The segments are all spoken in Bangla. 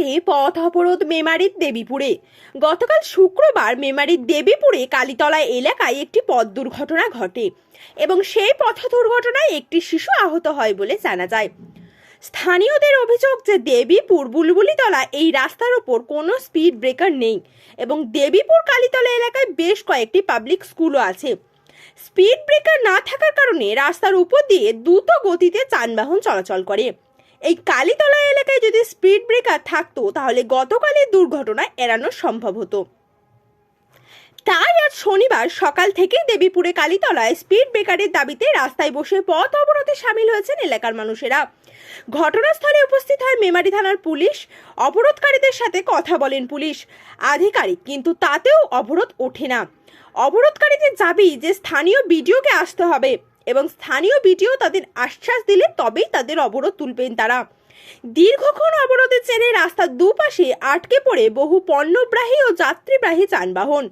দাবিতে পথ অবরোধ মেমারির দেবীপুরে। গতকাল শুক্রবার মেমারির দেবীপুরে কালীতলা এলাকায় একটি পথ দুর্ঘটনা ঘটে এবং সেই পথ দুর্ঘটনায় একটি শিশু আহত হয় বলে জানা যায়। স্থানীয়দের অভিযোগ যে দেবীপুর বুলবুলিতলা এই রাস্তার ওপর কোনো স্পিড ব্রেকার নেই এবং দেবীপুর কালীতলা এলাকায় বেশ কয়েকটি পাবলিক স্কুলও আছে। স্পিড ব্রেকার না থাকার কারণে রাস্তার উপর দিয়ে দ্রুত গতিতে যানবাহন চলাচল করে। এই কালীতলা এলাকায় যদি স্পিড ব্রেকার থাকতো, তাহলে গতকালের দুর্ঘটনা এড়ানো সম্ভব হতো। তাই আজ শনিবার সকাল থেকেই দেবীপুরে কালীতলায় স্পিড ব্রেকারের দাবিতে রাস্তায় বসে পথ অবরোধে সামিল হয়েছেন এলাকার মানুষেরা। ঘটনাস্থলে উপস্থিত হয় মেমারি থানার পুলিশ। অবরোধকারীদের সাথে কথা বলেন পুলিশ। আধিকারিক কিন্তু তাতেও অবরোধ ওঠে না। অবরোধকারীদের দাবি যে স্থানীয় বিডিওকে আসতে হবে। এবং স্থানীয় বিডিও তাদের আশ্বাস দিলে তবেই তাদের অবরোধ তুলবেন তারা। দীর্ঘক্ষণ অবরোধের জেরে রাস্তার দুপাশে আটকে পড়ে বহু পণ্যগ্রাহী ও যাত্রীবাহী যানবাহন।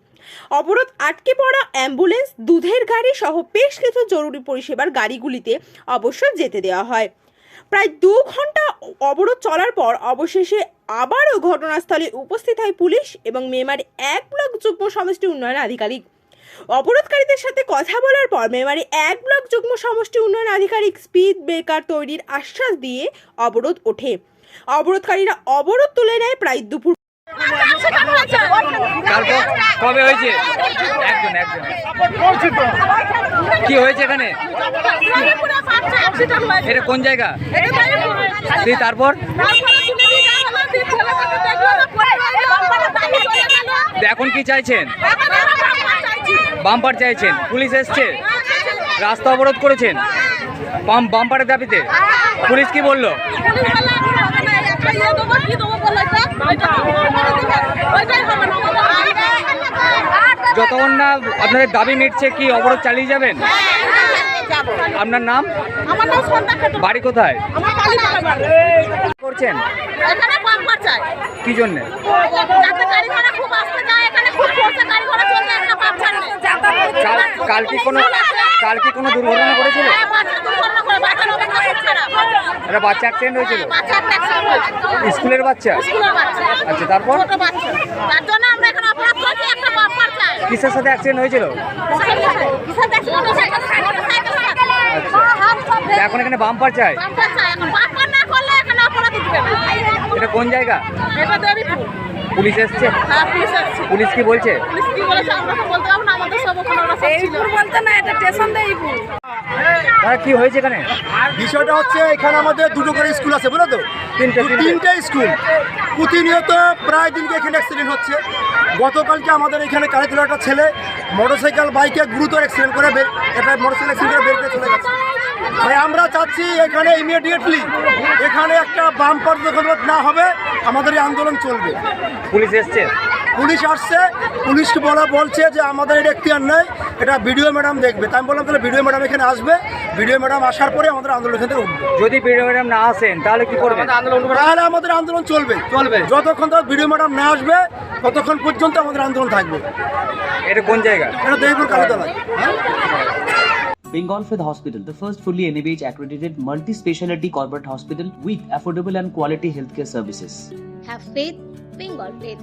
অবরোধ আটকে পড়া অ্যাম্বুলেন্স, দুধের গাড়ি সহ বেশ কিছু জরুরি পরিষেবার গাড়িগুলিতে অবশ্য যেতে দেওয়া হয়। প্রায় দু ঘণ্টা অবরোধ চলার পর অবশেষে আবারও ঘটনাস্থলে উপস্থিত হয় পুলিশ এবং মেমার এক ব্লক যুগ্ম সমষ্টি উন্নয়ন আধিকারিক। অবরোধকারীদের সাথে কথা বলার পর মেমারি এক ব্লক যুগ্ম সমষ্টি উন্নয়ন আধিকারিক স্পিড ব্রেকার তৈরির আশ্বাস দিয়ে অবরোধ ওঠে। অবরোধকারীরা অবরোধ তুলে নেয় প্রায় দুপুর কবে হয়েছে? একজন একজন। কি হয়েছে এখানে? এটা কোন জায়গা? তারপর? এখন কি চাইছেন? বাম্পার চাইছেন পুলিশ এসছে। রাস্তা অবরোধ করেছেন। বাম্পারের দাবিতে। পুলিশ কি বলল? যতক্ষণ না আপনাদের দাবি মিটছে কি অবরোধ চালিয়ে যাবেন? আপনার নাম? বাড়ি কোথায়? করছেন? কি জন্যে যাতে গাড়ি ঘোড়া খুব আসতে যায় এখানে খুব পড়ছে গাড়ি ঘোড়া চলতে একটা বাচ্চা নেই কাল কাল কি কোনো কাল কি কোনো দুর্ঘটনা করেছিল একটা বাচ্চা অ্যাক্সিডেন্ট হয়েছিল? হ্যাঁ। স্কুলের বাচ্চা? আচ্ছা তারপর? কিসের সাথে অ্যাক্সিডেন্ট হয়েছিল। তা এখন এখানে বাম্পার চাই? এটা কোন জায়গা? পুলিশ এসছে? হ্যাঁ পুলিশ কি বলছে? পুলিশ কি বলেছে? আমরা তো বলতে পারব না আমাদের সব বলতে না এটা স্টেশন দেবীপুর কি হয়েছে এখানে? বিষয়টা হচ্ছে এখানে আমাদের দুটো করে স্কুল আছে বুঝলো তো? তিনটে, স্কুল। প্রতিনিয়ত প্রায় দিনকে এখানে অ্যাক্সিডেন্ট হচ্ছে। গতকালকে আমাদের এখানে কালীতলা একটা ছেলে মোটরসাইকেল বাইকে গুরুতর অ্যাক্সিডেন্ট করে একটা মোটরসাইকেল অ্যাক্সিডেন্ট করে বের করে চলে গেছে। তাই আমরা চাচ্ছি এখানে ইমিডিয়েটলি এখানে একটা বাম্পার যখন না হবে আমাদের এই আন্দোলন চলবে। পুলিশ এসছে? পুলিশ আসছে পুলিশকে বলা বলছে যে আমাদের এটা এখতিয়ার নেই। এটা ভিডিও ম্যাডাম দেখবে। তাই আমি বললাম তাহলে ভিডিও ম্যাডাম এখানে আসবে। ভিডিও ম্যাডাম আসার পরে আমাদের আন্দোলন এখান থেকে উঠবে। যদি বিডিও ম্যাডাম না আসেন তাহলে কি করবেন? তাহলে আমাদের আন্দোলন চলবে। চলবে। যতক্ষণ তক ভিডিও ম্যাডাম না আসবে ততক্ষণ পর্যন্ত আমাদের আন্দোলন থাকবে। এটা কোন জায়গা? এটা Debpur কালীতলায় Bengal Fifth Hospital, the first fully NABH accredited multi speciality corporate hospital with affordable and quality healthcare services. Have faith, Bengal faith.